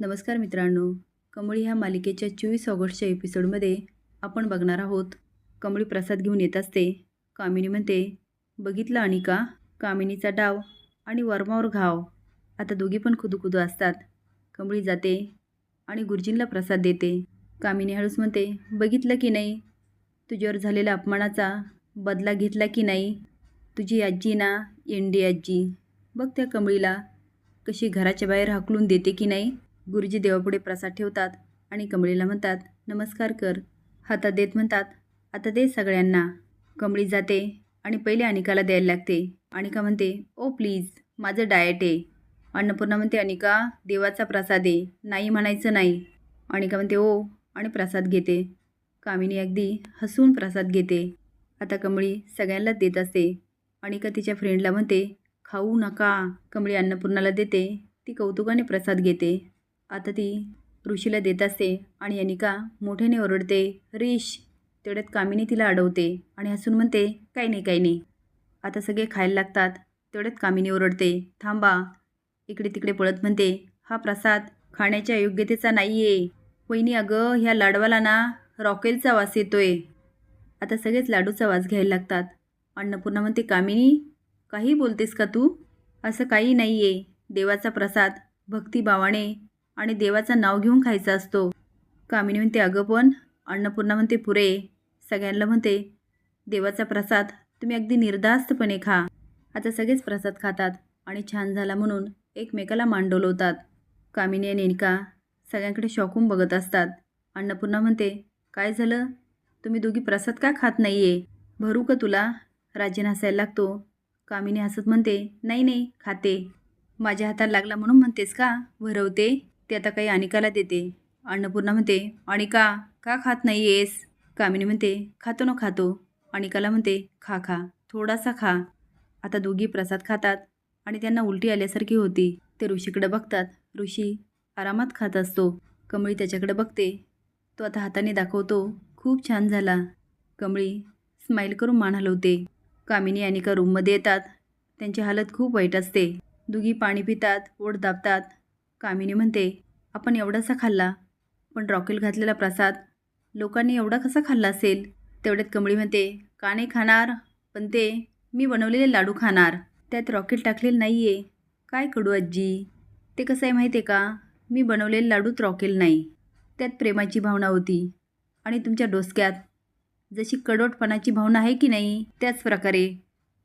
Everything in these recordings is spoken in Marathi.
नमस्कार मित्रांनो. कमळी ह्या मालिकेच्या चोवीस ऑगस्टच्या एपिसोडमध्ये आपण बघणार आहोत. कमळी प्रसाद घेऊन येत असते. कामिनी म्हणते बघितलं आणि का? कामिनीचा डाव आणि वर्मावर घाव. आता दोघी पण खुदूखुदू असतात. कमळी जाते आणि गुरुजींना प्रसाद देते. कामिनी हळूस म्हणते बघितलं की नाही? तुझ्यावर झालेल्या अपमानाचा बदला घेतला की नाही? तुझी आजी ना? एंडी आजी. बघ त्या कमळीला कशी घराच्या बाहेर हाकलून देते की नाही? गुरुजी देवापुढे प्रसाद ठेवतात आणि कमळीला म्हणतात नमस्कार कर. हातात देत म्हणतात आता दे सगळ्यांना. कमळी जाते आणि पहिले अनिकाला द्यायला लागते. अनिका म्हणते ओ प्लीज माझं डाएट आहे. अन्नपूर्णा म्हणते अनिका देवाचा प्रसाद आहे. नाही म्हणायचं नाही. अनिका म्हणते ओ आणि प्रसाद घेते. कामिनी अगदी हसून प्रसाद घेते. आता कमळी सगळ्यांनाच देत असते. अनिका तिच्या फ्रेंडला म्हणते खाऊ नका. कमळी अन्नपूर्णाला देते. ती कौतुकाने प्रसाद घेते. आता ती ऋषीला देत असते आणि अनिका मोठ्याने ओरडते रीश! तेवढ्यात कामिनी तिला अडवते आणि हसून म्हणते काही नाही काही नाही. आता सगळे खायला लागतात. तेवढ्यात कामिनी ओरडते थांबा. इकडे तिकडे पळत म्हणते हा प्रसाद खाण्याच्या योग्यतेचा नाही आहे वहिनी अगं ह्या लाडवाला ना रॉकेलचा वास येतोय. आता सगळेच लाडूचा वास घ्यायला लागतात. अन्नपूर्णा म्हणते कामिनी काही बोलतेस का तू? असं काही नाही आहे देवाचा प्रसाद भक्तिभावाने आणि देवाचं नाव घेऊन खायचा असतो. कामिनी म्हणते अगं पण. अन्नपूर्णा म्हणते पुरे. सगळ्यांना म्हणते देवाचा प्रसाद तुम्ही अगदी निर्धास्तपणे खा. आता सगळेच प्रसाद खातात आणि छान झाला म्हणून एकमेकाला मान डोलवतात कामिनी आणि नेनिका सगळ्यांकडे शॉकून बघत असतात. अन्नपूर्णा म्हणते काय झालं? तुम्ही दोघी प्रसाद का खात नाही आहे भरू का तुला? राजन हसायला लागतो. कामिनी हसत म्हणते नाही नाही खाते. माझ्या हातात लागला म्हणून म्हणतेस का? भरवते? ते आता काही अनिकाला देते. अन्नपूर्णा म्हणते अनिका का खात नाही येस कामिनी म्हणते खातो ना खातो. अनिकाला म्हणते खा खा थोडासा खा. आता दोघी प्रसाद खातात आणि त्यांना उलटी आल्यासारखी होती. ते ऋषीकडे बघतात. ऋषी आरामात खात असतो. कमळी त्याच्याकडे बघते. तो आता हाताने दाखवतो. खूप छान झाला. कमळी स्माईल करून मान हलवते. कामिनी अनिका रूममध्ये येतात. त्यांची हालत खूप वाईट असते. दुघी पाणी पितात ओढ दाबतात. कामिनी म्हणते आपण एवढासा खाल्ला पण रॉकेल घातलेला प्रसाद लोकांनी एवढा कसा खाल्ला असेल? तेवढ्यात कमळी म्हणते का नाही खाणार? पण ते मी बनवलेले लाडू खाणार. त्यात रॉकेल टाकलेलं नाही आहे काय कडू आजी ते कसं आहे माहिती आहे का? मी बनवलेले लाडूत रॉकेल नाही. त्यात प्रेमाची भावना होती. आणि तुमच्या डोसक्यात जशी कडवटपणाची भावना आहे की नाही त्याच प्रकारे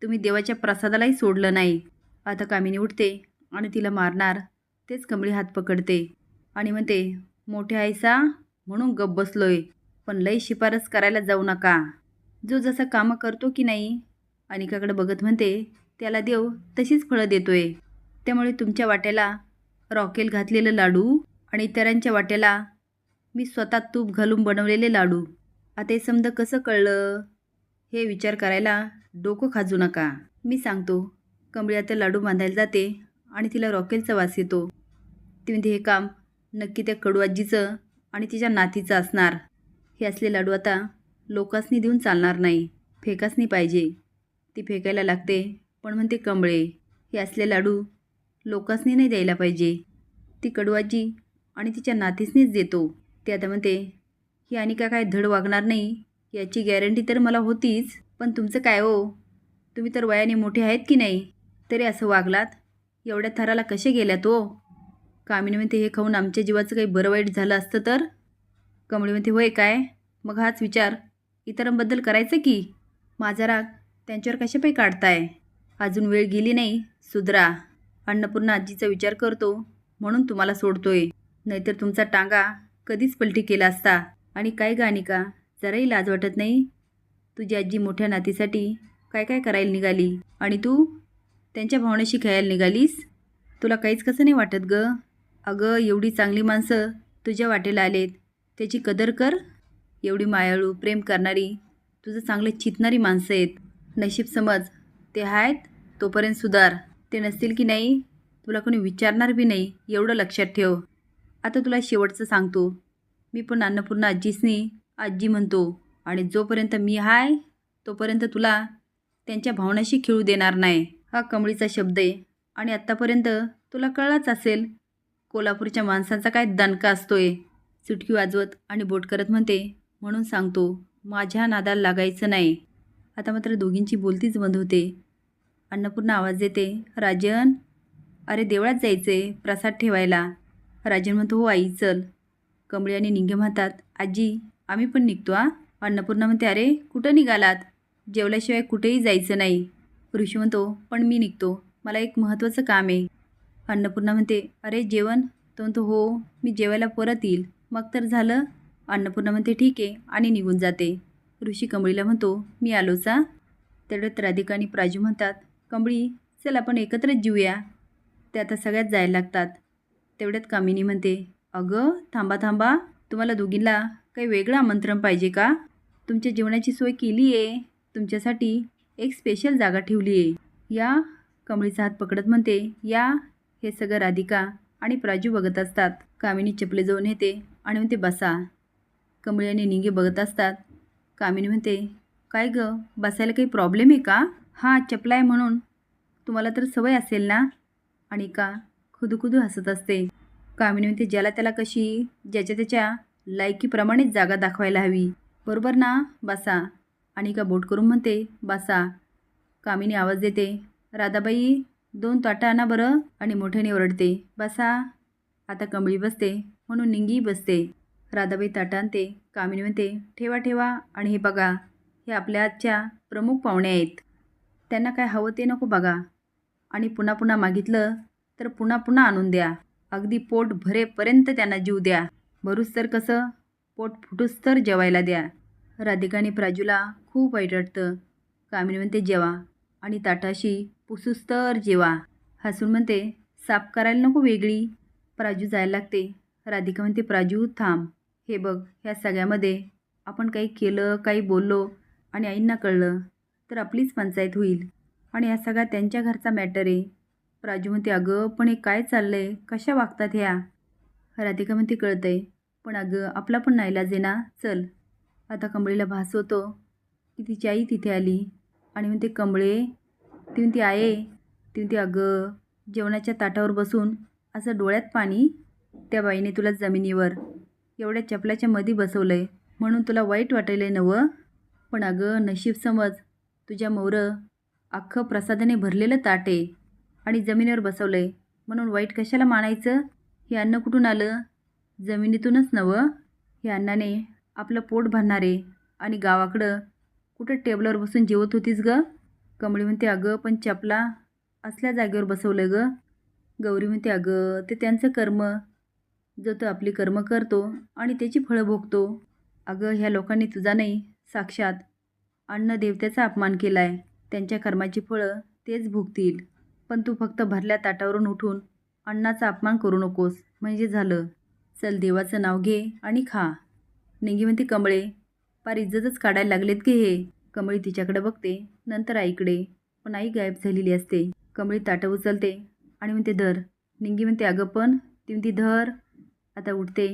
तुम्ही देवाच्या प्रसादालाही सोडलं नाही. आता कामिनी उठते आणि तिला मारणार. तेच कमळी हात पकडते आणि म्हणते मोठे आईसा म्हणून गप बसलोय पण लई शिफारस करायला जाऊ नका. जो जसा कामं करतो की नाही? अनिकाकडे बघत म्हणते त्याला देव तशीच फळं देतोय. त्यामुळे तुमच्या वाट्याला रॉकेल घातलेलं लाडू आणि इतरांच्या वाट्याला मी स्वतः तूप घालून बनवलेले लाडू. आता हे समजा कसं कळलं? हे विचार करायला डोकं खाजू नका. मी सांगतो कमळी आता लाडू बांधायला जाते आणि तिला रॉकेलचा वास येतो. ते म्हणते हे काम नक्की त्या कडू आजीचं आणि तिच्या नातीचं असणार. हे असले लाडू आता लोकांसनी देऊन चालणार नाही. फेकासनी पाहिजे. ती फेकायला लागते पण म्हणते कमळे हे असले लाडू लोकांसनी नाही द्यायला पाहिजे. ती कडू आणि तिच्या नातीसनीच देतो. ते आता म्हणते ही आणि का काय धड वागणार नाही? याची गॅरंटी तर मला होतीच पण तुमचं काय हो? तुम्ही तर वयाने मोठे आहेत की नाही? तरी असं वागलात? एवढ्या थराला कसे गेल्यात हो? कामिनी म्हणते हे खाऊन आमच्या जीवाचं काही बरं वाईट झालं असतं तर? कमळी म्हणते होय काय? मग हाच विचार. इतरांबद्दल करायचं की? माझा राग त्यांच्यावर कशापाई काढताय? अजून वेळ गेली नाही सुधरा. अन्नपूर्णा आजीचा विचार करतो म्हणून तुम्हाला सोडतोय. नाहीतर तुमचा टांगा कधीच पलटी केला असता. आणि काय गाणी का जराही लाज वाटत नाही? तुझी आजी मोठ्या नातीसाठी काय काय करायला निघाली? आणि तू? त्यांच्या भावनेशी खेळायला निघालीस? तुला काहीच कसं नाही वाटत ग? अगं एवढी चांगली माणसं तुझ्या वाटेला आलेत. त्याची कदर कर. एवढी मायाळू प्रेम करणारी तुझं चांगले चितणारी माणसं आहेत. नशीब समज ते आहेत तोपर्यंत सुधार. ते नसतील की नाही तुला कोणी विचारणार बी नाही एवढं लक्षात ठेव. आता तुला शेवटचं सांगतो. मी पण अन्नपूर्णा आजीसनी आजी म्हणतो आणि जोपर्यंत मी हाय तोपर्यंत तुला त्यांच्या भावनाशी खेळू देणार नाही. हा कमळीचा शब्द आहे. आणि आत्तापर्यंत तुला कळलाच असेल कोल्हापूरच्या माणसांचा काय दणका असतोय? सुटकी वाजवत आणि बोट करत म्हणते म्हणून सांगतो माझ्या नादाला लागायचं नाही. आता मात्र दोघींची बोलतीच बंद होते. अन्नपूर्णा आवाज देते राजन अरे देवळात जायचे प्रसाद ठेवायला. राजन म्हणतो हो आई चल. कमळी आणि निंगे म्हणतात आजी आम्ही पण निघतो आ अन्नपूर्णा म्हणते अरे कुठं निघालात? जेवल्याशिवाय कुठेही जायचं नाही. ऋषी म्हणतो पण मी निघतो. मला एक महत्त्वाचं काम आहे. अन्नपूर्णा म्हणते अरे जेवण तो म्हणतो हो मी जेवायला परत येईल. मग तर झालं. अन्नपूर्णा म्हणते ठीक आहे आणि निघून जाते. ऋषी कंबळीला म्हणतो मी आलोचा तेवढ्यात राधिका आणि प्राजू म्हणतात कंबळी चल आपण एकत्रच जीवूया ते आता सगळ्यात जायला लागतात. तेवढ्यात कामिनी म्हणते अगं थांबा थांबा. तुम्हाला दोघींना काही वेगळं आमंत्रण पाहिजे का? तुमच्या जेवणाची सोय केली आहे. तुमच्यासाठी एक स्पेशल जागा ठेवली आहे. या? कमळीचा हात पकडत म्हणते या. हे सगळं राधिका आणि प्राजू बघत असतात. कामिनी चपले जाऊन येते आणि म्हणते बसा. कमळी आणि निंगे बघत असतात. कामिनी म्हणते काय गं? बसायला काही प्रॉब्लेम आहे का? हा चपला आहे म्हणून. तुम्हाला तर सवय असेल ना? आणि का खुदुखुदू हसत असते. कामिनी म्हणते ज्याला त्याला कशी ज्याच्या त्याच्या लायकीप्रमाणेच जागा दाखवायला हवी. बरोबर ना? बासा. आणि का बोट करून म्हणते बासा. कामिनी आवाज देते राधाबाई दोन ताटं आणा बरं आणि मोठ्याने ओरडते. बसा. आता कमळी बसते. म्हणून निंगी बसते. राधाबाई ताटा आणते. कामिनी म्हणते ठेवा ठेवा आणि हे बघा हे आपल्या आजच्या प्रमुख पाहुणे आहेत. त्यांना काय हवं ते नको बघा. आणि पुन्हा पुन्हा मागितलं तर पुन्हा पुन्हा आणून द्या. अगदी पोट भरेपर्यंत त्यांना जीव द्या. भरूस तर कसं? पोट फुटूस तर जेवायला द्या. राधिका आणि प्राजूला खूप वाईट वाटतं. कामिनी म्हणते जेवा. आणि ताटाशी पुसूस तर जेवा. हसून म्हणते साफ करायला नको वेगळी. प्राजू जायला लागते. राधिका म्हणते प्राजू थांब. हे बघ ह्या सगळ्यामध्ये आपण काही केलं काही बोललो आणि आईंना कळलं तर आपलीच पंचायत होईल. आणि हा सगळा त्यांच्या घरचा मॅटर आहे. प्राजू म्हणते अगं पण हे काय चाललं आहे कशा वागतात ह्या? राधिका म्हणते कळतं आहे पण अगं आपला पण नाईलाज आहे ना? चल. आता कमळीला भास होतो. की तिची आई तिथे आली. आणि म्हणते कमळे ती म्हणते आहे ती म्हणते अगं जेवणाच्या ताटावर बसून असं डोळ्यात पाणी त्या बाईने तुला जमिनीवर एवढ्या चपलाच्या मधी बसवलं आहे म्हणून तुला वाईट वाटायलं आहे नवं पण अगं नशीब समज तुझ्या मोरं अख्खं प्रसादाने भरलेलं ताट आहे आणि जमिनीवर बसवलं आहे म्हणून वाईट कशाला मानायचं? हे अन्न कुठून आलं? जमिनीतूनच नवं हे अन्नाने आपलं पोट भरणारे आणि गावाकडं कुठं टेबलवर बसून जेवत होतीस गं? कमळी म्हणते अगं पण चपला असल्या जागेवर बसवलं ग. गौरी म्हणते अगं ते त्यांचं कर्म. जो तो आपली कर्म करतो आणि त्याची फळं भोगतो. अगं ह्या लोकांनी तुझा नाही साक्षात अन्न देवत्याचा अपमान केला आहे त्यांच्या कर्माची फळं तेच भोगतील. पण तू फक्त भरल्या ताटावरून उठून अन्नाचा अपमान करू नकोस. म्हणजे झालं. चल देवाचं नाव घे आणि खा. निंगी म्हणते कमळे पार इज्जतच काढायला लागलेत की हे? कमळी तिच्याकडे बघते नंतर आईकडे. पण आई गायब झालेली असते. कमळी ताटं उचलते आणि म्हणते धर. निंगी म्हणते अगं पण. ती म्हणते धर. आता उठते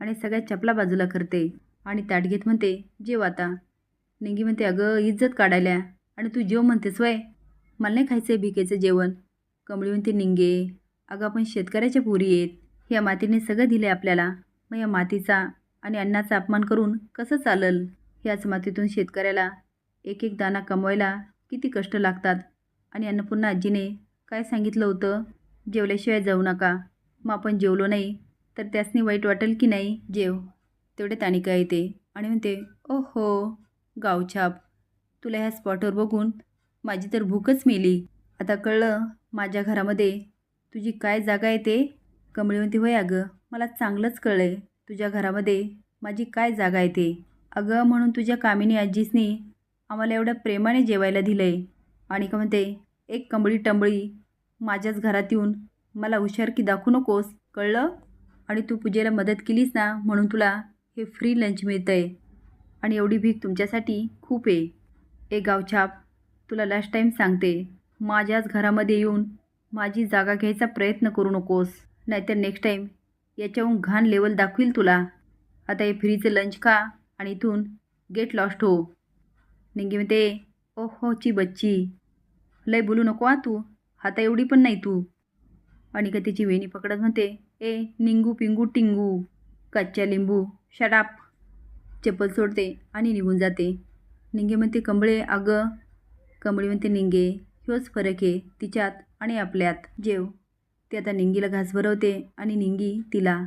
आणि सगळ्या चपला बाजूला करते आणि ताट घेत म्हणते जेव आता. निंगी म्हणते अगं इज्जत काढायला. आणि तू जेव म्हणतेस वय. मला नाही खायचं आहे भिकेचं जेवण. कमळी म्हणते निंगे अगं आपण शेतकऱ्याच्या पुरी आहेत. या मातीने सगळं दिलं आहे आपल्याला. मग या मातीचा आणि अन्नाचा अपमान करून कसं चालल? याच मातीतून शेतकऱ्याला एक एक दाना कमवायला किती कष्ट लागतात. आणि अन्नपूर्णा आजीने काय सांगितलं होतं? जेवल्याशिवाय जाऊ नका. मग आपण जेवलो नाही तर त्यासनी वाईट वाटेल की नाही जेव. तेवढे ताणिका येते आणि म्हणते ओहो गावछाप तुला ह्या स्पॉटवर बघून माझी तर भूकच मेली. आता कळलं माझ्या घरामध्ये तुझी काय जागा आहे ते? कमळी म्हणते होय अगं मला चांगलंच कळलं आहे तुझ्या घरामध्ये माझी काय जागा आहे ते? अगं म्हणून तुझ्या कामिनी आजीसनी आम्हाला एवढ्या प्रेमाने जेवायला दिलं आहे आणि का म्हणते एक कंबळी टंबळी माझ्याच घरात येऊन मला हुशारकी दाखवू नकोस कळलं? आणि तू पूजेला मदत केलीस ना म्हणून तुला हे फ्री लंच मिळतं आहे आणि एवढी भीक तुमच्यासाठी खूप आहे. ए गावछाप तुला लास्ट टाईम सांगते माझ्याच घरामध्ये येऊन माझी जागा घ्यायचा प्रयत्न करू नकोस. नाहीतर नेक्स्ट टाईम याच्याहून घाण लेवल दाखवील तुला. आता हे फ्रीचं लंच खा आणि इथून गेट लॉस्ट हो. निंगी म्हणते ओ होची बच्ची लय बोलू नको आ तू. हाता एवढी पण नाही तू. अनिका तिची वेणी पकडत म्हणते ए निंगू पिंगू टिंगू. कच्च्या लिंबू. शडाप चप्पल सोडते आणि निघून जाते. निंगे म्हणते कंबळे अगं. कंबळी म्हणते निंगे ह्योच फरक आहे. तिच्यात आणि आपल्यात. जेव. ती आता निंगीला घास भरवते आणि निंगी तिला